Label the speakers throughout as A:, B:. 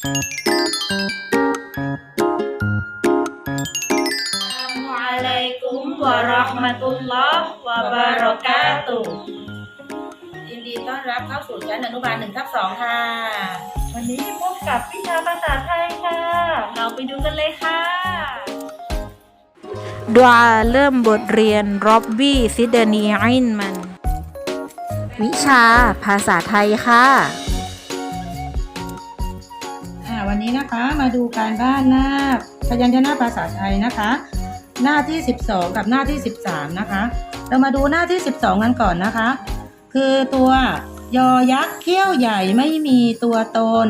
A: Assalamualaikum warahmatullahi wabarakatuh ยินดีต้อนรับเข้าสู่ชั้นอนุบาลหนึ่งทับสองค่ะ
B: วันนี้พบกับวิชาภาษาไทยค่ะ
A: เราไปดูกันเลยค่ะ
C: ดวาเริ่มบทเรียนร็อบบี้ซิดนีไอนมัน วิชาภาษาไทยค่ะ
A: วันนี้นะคะมาดูการบ้านหน้าพยัญชนะภาษาไทยนะคะ หน้าที่ 12 กับหน้าที่ 13 นะคะ เรามาดูหน้าที่ 12 กันก่อนนะคะ คือตัวยอยักษ์เขี้ยวใหญ่ไม่มีตัวตน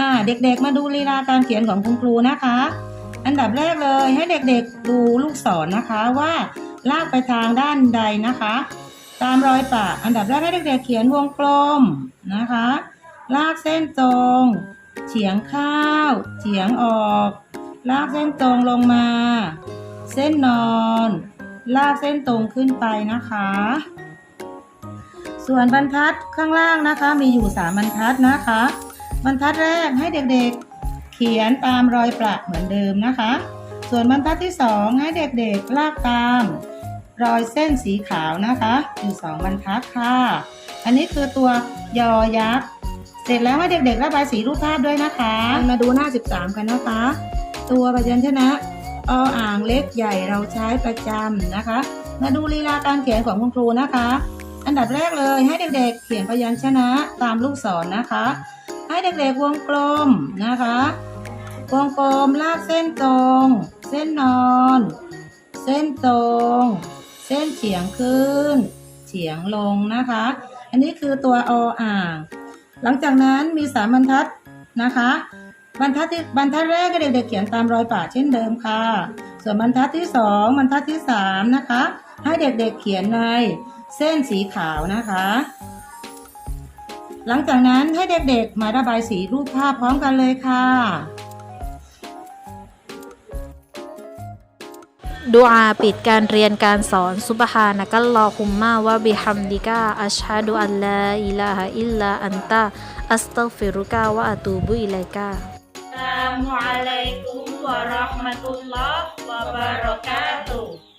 A: อ่าเด็กๆ มาดูลีลาการเขียนของคุณครูนะคะ อันดับแรกเลยให้เด็กๆดูลูกศรนะคะว่าลากไปทางด้านใดนะคะ ตามรอยปากอันดับแรกให้เด็กๆเขียนวงกลมนะคะ ลากเส้นตรง เฉียงเข้าเฉียงออก ลากเส้นตรงลงมา เส้นนอน ลากเส้นตรงขึ้นไปนะคะ ส่วนบรรทัดข้างล่างนะคะ มีอยู่สามบรรทัดนะคะ บรรทัดแรกให้เด็กๆ เขียนตามรอยประเหมือนเดิมนะคะ ส่วนบรรทัดที่สองให้เด็กๆ ลากตามรอยเส้นสีขาวนะคะอยู่สองบรรทัดค่ะ อันนี้คือตัวยอยักษ์ เสร็จแล้วให้เด็กๆระบายสีรูปภาพด้วยนะคะ มาดูหน้า 13 กันนะคะ ตัวพยัญชนะออ่างเล็กใหญ่เราใช้ประจำนะคะ มาดูลีลาการเขียนของคุณครูนะคะ อันดับแรกเลยให้เด็กๆ เขียนพยัญชนะตามลูกศรนะคะ ให้เด็กๆวงกลมนะคะ วงกลมลากเส้นตรง เส้นนอน เส้นตรง เส้นเฉียงขึ้น เฉียงลงนะคะ อันนี้คือตัวออ่าง หลังจากนั้นมีสามบรรทัดนะคะ บรรทัดที่บรรทัดแรกก็เด็กๆเขียนตามรอยปากเช่นเดิมค่ะ ส่วนบรรทัดที่สองบรรทัดที่สามนะคะ ให้เด็กๆเขียนในเส้นสีขาวนะคะ หลังจากนั้นให้เด็กๆมาระบายสีรูปภาพพร้อมกันเลยค่ะ
C: ดูอาปิดการเรียนการสอนซุบฮานะกัลลอฮุมมาวะบิฮัมดิกาอัชฮะดูอัลลาอิลาฮะอิลลาอันตะอัสตัฟิรุกาวะอะตูบุอิลัยกา
A: Assalamualaikum warahmatullahi wabarakatuh